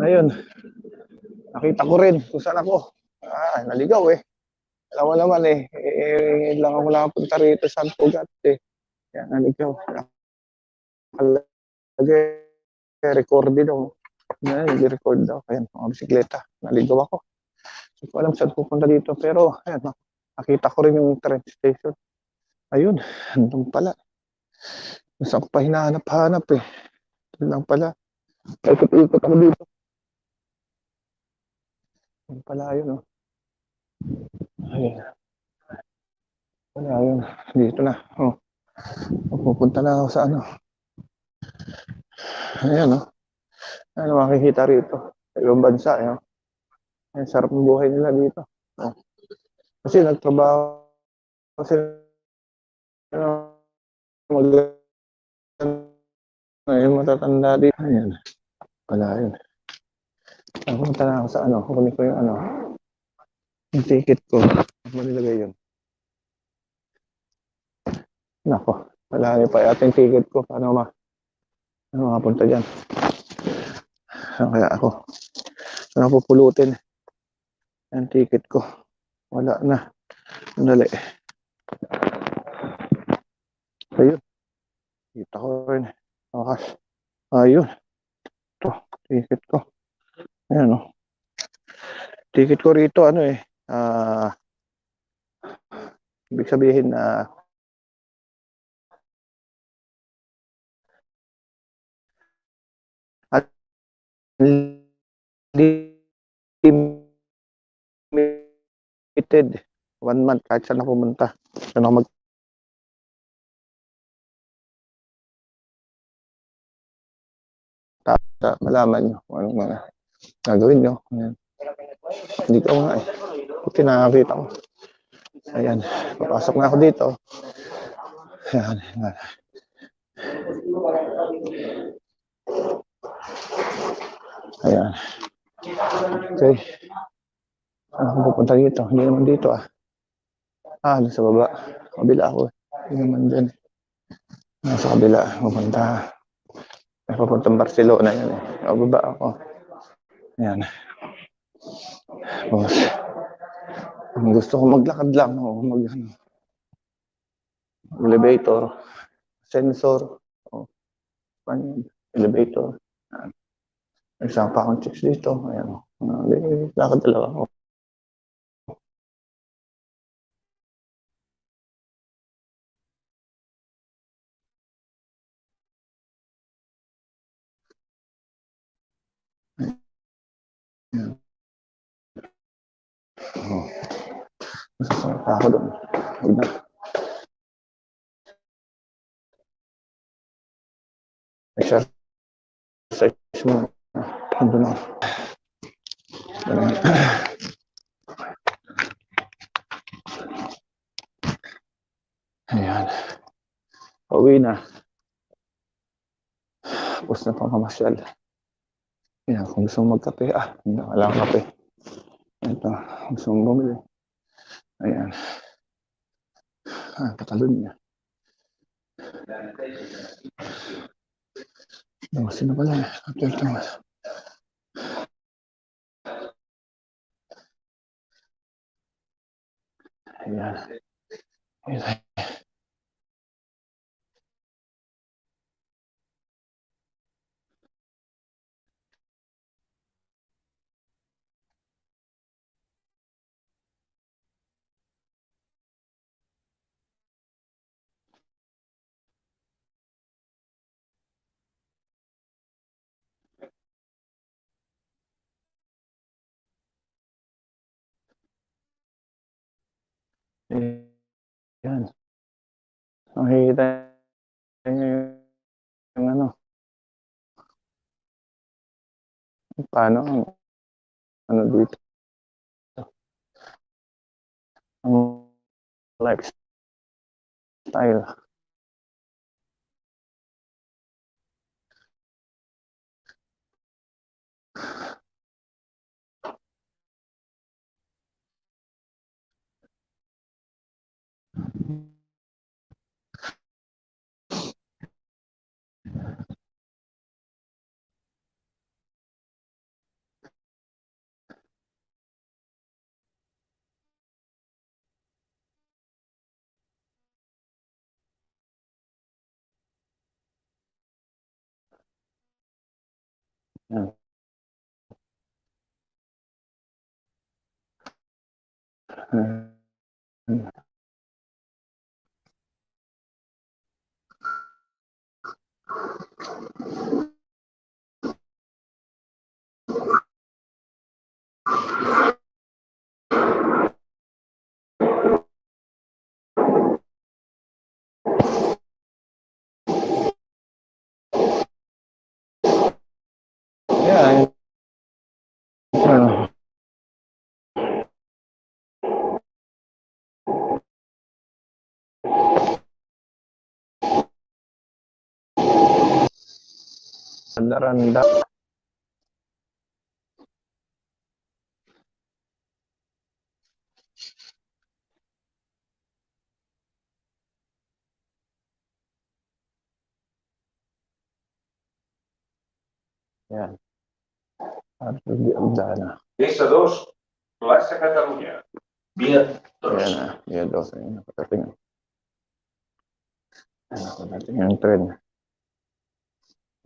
Ayun. Nakita ko rin kung saan ako. Ah, naligaw eh. Alam mo naman eh, eh lang ako nakapunta rito sa Pugat eh. Kaya naligaw. Nakalagay, recorded ako. Yan, nag-record daw. Ayan, mga bisikleta. Naligaw ako. Hindi ko alam saan pupunta dito. Pero, ayan, nakita ko rin yung train station. Ayun, andun pala. Saan pa hinahanap-hanap eh. Ito lang pala. Ikot-ikot ako dito. Ayun pala yun, oh. Ayun. Wala yun. Dito na. Oh. Pupunta na ako sa ano. Ayan, oh. Ano makikita rito? Sa ibang bansa, eh. Oh. Ang sarap ng buhay nila dito. Oh. Kasi nagtrabaho kasi ano, mag ayun, matatanda dito. Ayan. Wala yun. Napunta na ako sa ano, kukunin ko yung ano, yung ticket ko. Ano nilagay yun? Nako, wala niyo pa yata yung ticket ko. Paano ma, ano makapunta dyan? Saan kaya ako? Ako pupulutin? Yung ticket ko. Wala na. Dali. Ayun. Kita ko rin. Wakas. Ayun. Ito, ticket ko. Ayan o. Ticket ko rito, ano eh. Ah, ibig sabihin na at limited one month kahit saan ako pumunta. Saan ako mag ta malaman nyo kung anong mga gagawin nyo. Ayan. Hindi ko nga eh. Buti nakakita ko. Ayan. Papasok na ako dito. Ayan. Ayan. Ayan. Okay. Saan ako pupunta dito? Hindi naman dito ah. Ah, doon sa baba. Kabila ako. Hindi naman dyan. Nasa kabila. Pupunta. Papuntang Barcelona yan eh. O, baba ako. Ayan. Tapos, gusto ko maglakad lang, o mag, ano, elevator, sensor, o, elevator. Ayan. Nagsama pa akong chicks dito. Ayan. Lakad talaga ako. Oh. Masasama pa ako doon. Huwag na. Exercise mo. Ando na. Ganun. Ayan. Pauwi na. Ayan, kung gusto mo magkape, ah, hindi na wala akong kape. Ito, gusto mong bumili. Ayan. Ah, katalon niya. Oh, sino pala? Hotel Thomas. Ayan. Ayan. Ayan. Makikita nyo yung ano. Paano? Ano dito? Ang lifestyle. you Yan. Hmm. rendah Ya. Harus diudana. Desa 2, kelas Catalunya. Via 2. Ya, via 2. yang tren.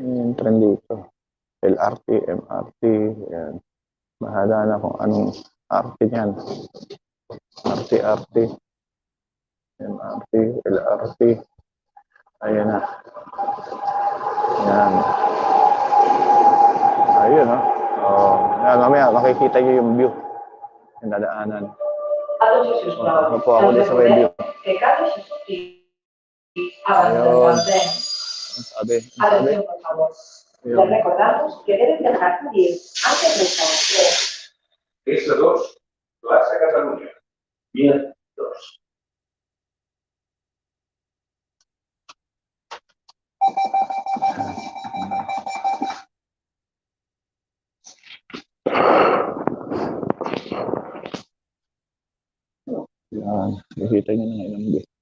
Yung tren dito. LRT, MRT. Yan. Bahala na kung anong RT yan. RT, RT. MRT, LRT. Ayan na. Yan. Ayun, no? Oh, yan, mamaya makikita niyo yung view. Yung dadaanan. Ano po ako dito sa may view. Abans de, Atención, por favor. Les recordamos que deben dejar salir antes de las 3. Pista 2, Plaza Cataluña. Bien, 2. Ya.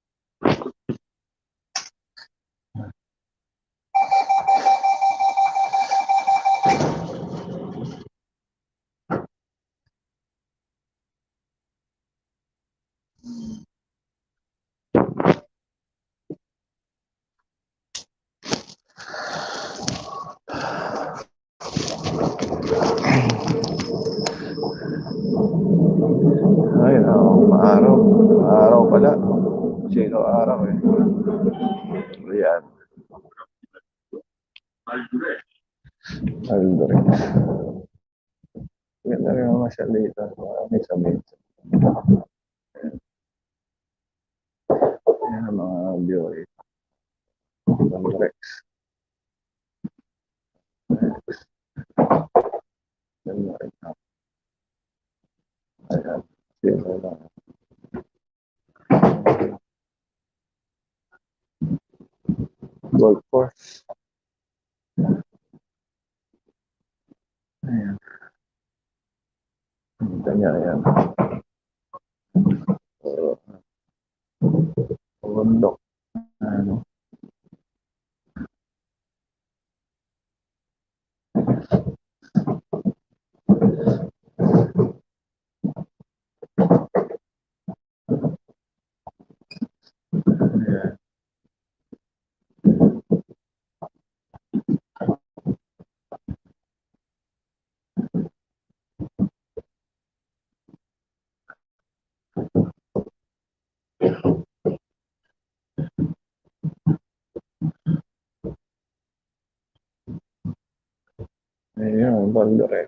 Maaraw. Maaraw pala. Sino araw eh. Ayan. Aldoret. Ganda rin ang masyal dito. Marami sa bento. Ayan ang mga view rito. Aldoret. Ganda rin. Ayan. Sino lang. Golf course. Ayan. Ganda niya, ayan. Uh, Ayan, Baldorex. Ayan.